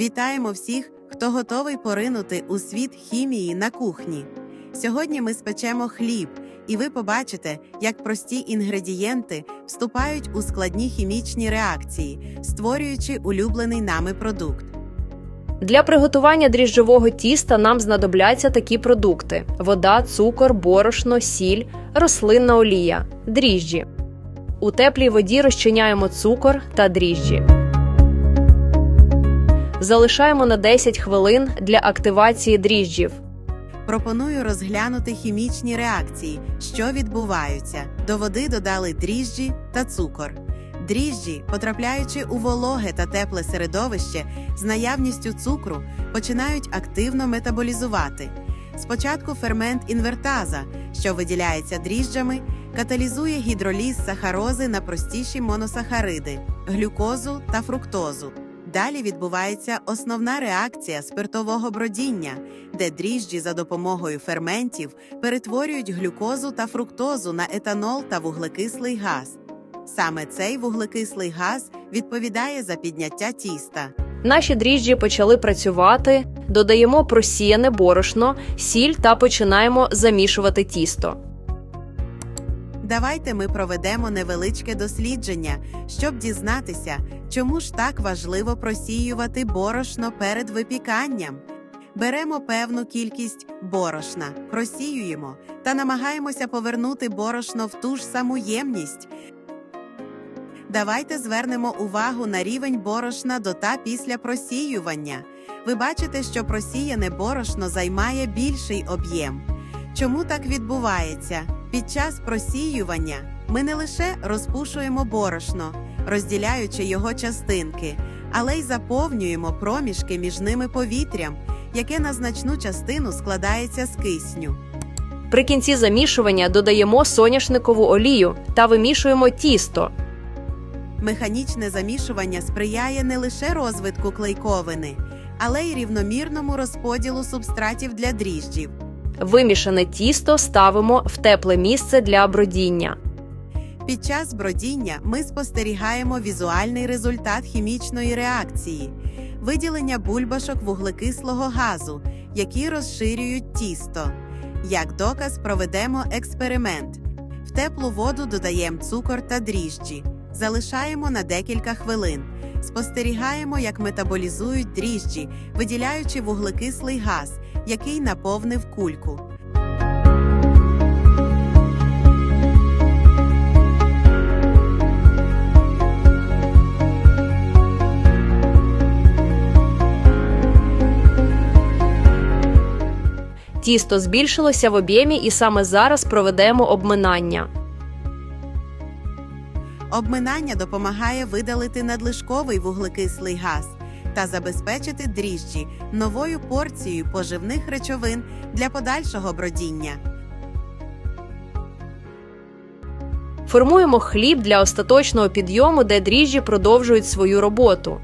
Вітаємо всіх, хто готовий поринути у світ хімії на кухні. Сьогодні ми спечемо хліб, і ви побачите, як прості інгредієнти вступають у складні хімічні реакції, створюючи улюблений нами продукт. Для приготування дріжджового тіста нам знадобляться такі продукти: вода, цукор, борошно, сіль, рослинна олія, дріжджі. У теплій воді розчиняємо цукор та дріжджі. Залишаємо на 10 хвилин для активації дріжджів. Пропоную розглянути хімічні реакції, що відбуваються. До води додали дріжджі та цукор. Дріжджі, потрапляючи у вологе та тепле середовище з наявністю цукру, починають активно метаболізувати. Спочатку фермент інвертаза, що виділяється дріжджами, каталізує гідроліз сахарози на простіші моносахариди, глюкозу та фруктозу. Далі відбувається основна реакція спиртового бродіння, де дріжджі за допомогою ферментів перетворюють глюкозу та фруктозу на етанол та вуглекислий газ. Саме цей вуглекислий газ відповідає за підняття тіста. Наші дріжджі почали працювати, додаємо просіяне борошно, сіль та починаємо замішувати тісто. Давайте ми проведемо невеличке дослідження, щоб дізнатися, чому ж так важливо просіювати борошно перед випіканням. Беремо певну кількість борошна, просіюємо та намагаємося повернути борошно в ту ж саму ємність. Давайте звернемо увагу на рівень борошна до та після просіювання. Ви бачите, що просіяне борошно займає більший об'єм. Чому так відбувається? Під час просіювання ми не лише розпушуємо борошно, розділяючи його частинки, але й заповнюємо проміжки між ними повітрям, яке на значну частину складається з кисню. При кінці замішування додаємо соняшникову олію та вимішуємо тісто. Механічне замішування сприяє не лише розвитку клейковини, але й рівномірному розподілу субстратів для дріжджів. Вимішане тісто ставимо в тепле місце для бродіння. Під час бродіння ми спостерігаємо візуальний результат хімічної реакції виділення бульбашок вуглекислого газу, які розширюють тісто. Як доказ проведемо експеримент. В теплу воду додаємо цукор та дріжджі, залишаємо на декілька хвилин. Спостерігаємо, як метаболізують дріжджі, виділяючи вуглекислий газ, який наповнив кульку. Тісто збільшилося в об'ємі, і саме зараз проведемо обминання. Обминання допомагає видалити надлишковий вуглекислий газ та забезпечити дріжджі новою порцією поживних речовин для подальшого бродіння. Формуємо хліб для остаточного підйому, де дріжджі продовжують свою роботу.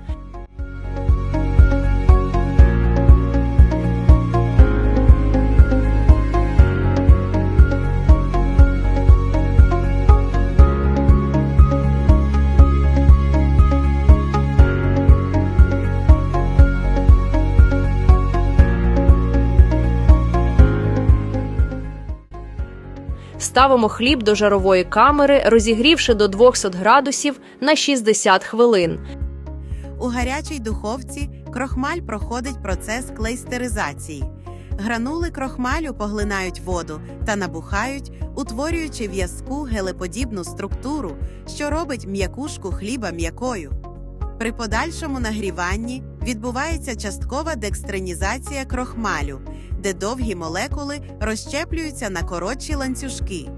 Ставимо хліб до жарової камери, розігрівши до 200 градусів на 60 хвилин. У гарячій духовці крохмаль проходить процес клейстеризації. Гранули крохмалю поглинають воду та набухають, утворюючи в'язку гелеподібну структуру, що робить м'якушку хліба м'якою. При подальшому нагріванні відбувається часткова декстринізація крохмалю, де довгі молекули розщеплюються на коротші ланцюжки.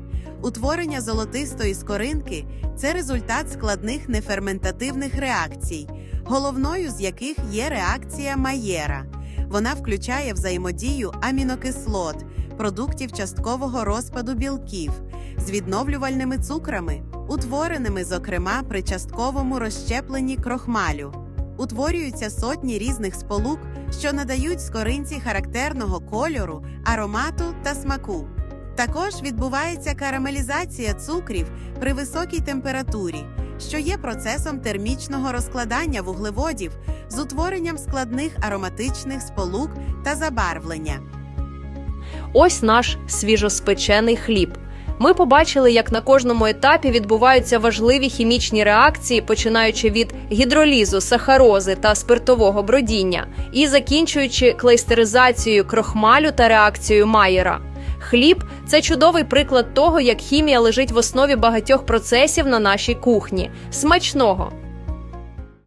Утворення золотистої скоринки це результат складних неферментативних реакцій, головною з яких є реакція Маєра. Вона включає взаємодію амінокислот, продуктів часткового розпаду білків з відновлювальними цукрами, утвореними, зокрема, при частковому розщепленні крохмалю. Утворюються сотні різних сполук, що надають скоринці характерного кольору, аромату та смаку. Також відбувається карамелізація цукрів при високій температурі, що є процесом термічного розкладання вуглеводів з утворенням складних ароматичних сполук та забарвлення. Ось наш свіжоспечений хліб. Ми побачили, як на кожному етапі відбуваються важливі хімічні реакції, починаючи від гідролізу, сахарози та спиртового бродіння, і закінчуючи клейстеризацією крохмалю та реакцією Майєра. Хліб це чудовий приклад того, як хімія лежить в основі багатьох процесів на нашій кухні. Смачного!